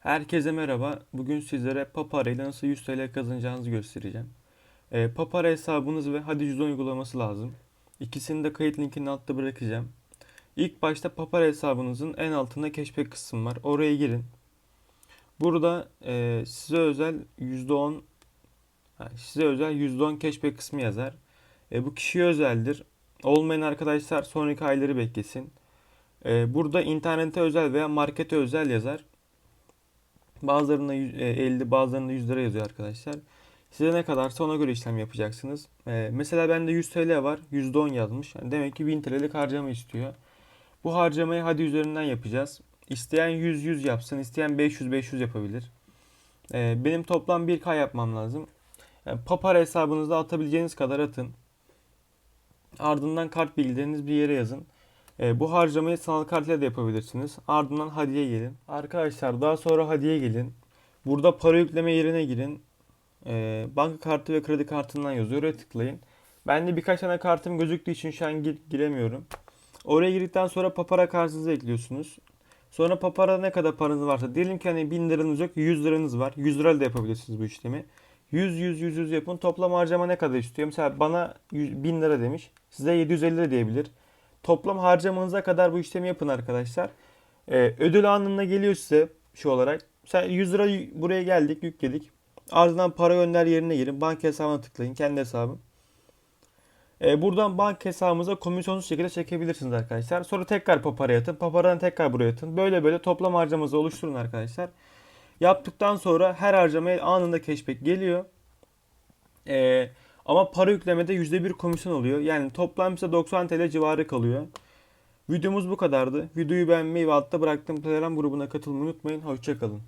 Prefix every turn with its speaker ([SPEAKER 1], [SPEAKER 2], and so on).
[SPEAKER 1] Herkese merhaba. Bugün sizlere Papara ile nasıl 100 TL kazanacağınızı göstereceğim. E, Papara hesabınız ve Hadi Cüzdan uygulaması lazım. İkisini de kayıt linkinin altta bırakacağım. İlk başta Papara hesabınızın en altında cashback kısmı var. Oraya girin. Burada e, size özel %10 ha, size özel %10 cashback kısmı yazar. E, bu kişiye özeldir. Olmayan arkadaşlar sonraki ayları beklesin. E, burada internete özel veya markete özel yazar. Bazılarında yüz- e, 50, bazılarında 100 lira yazıyor arkadaşlar. Size ne kadarsa ona göre işlem yapacaksınız. E, mesela bende 100 TL var, %10 yazmış. Demek ki 1000 TL'lik harcama istiyor. Bu harcamayı hadi üzerinden yapacağız. İsteyen 100-100 yapsın, isteyen 500-500 yapabilir. E, benim toplam 1K yapmam lazım. Yani Papara hesabınızda atabileceğiniz kadar atın. Ardından kart bilgilerinizi bir yere yazın. E, bu harcamayı sanal kartla da yapabilirsiniz. Ardından hadiye gelin. Arkadaşlar daha sonra hadiye gelin. Burada para yükleme yerine girin. E, banka kartı ve kredi kartından yazıyor. Oraya tıklayın. Bende birkaç tane kartım gözüktüğü için şu an gir- giremiyorum. Oraya girdikten sonra papara kartınızı ekliyorsunuz. Sonra papara ne kadar paranız varsa diyelim ki hani 1000 liranız yok 100 liranız var. 100 lirayla da yapabilirsiniz bu işlemi. 100 100 100 100 yapın. Toplam harcama ne kadar istiyor? Mesela bana 100 1000 lira demiş. Size 750 lira diyebilir. Toplam harcamanıza kadar bu işlemi yapın arkadaşlar. Ee, ödül anında geliyor size şu olarak. Sen 100 lira buraya geldik, yükledik. Ardından para gönder yerine girin. Banka hesabına tıklayın. Kendi hesabım. Ee, buradan banka hesabımıza komisyonsuz şekilde çekebilirsiniz arkadaşlar. Sonra tekrar papara yatın. Paparadan tekrar buraya yatın. Böyle böyle toplam harcamanızı oluşturun arkadaşlar. Yaptıktan sonra her harcamaya anında cashback geliyor. Ee, ama para yüklemede %1 komisyon oluyor. Yani toplam size 90 TL civarı kalıyor. Videomuz bu kadardı. Videoyu beğenmeyi ve altta bıraktığım Telegram grubuna katılmayı unutmayın. Hoşçakalın.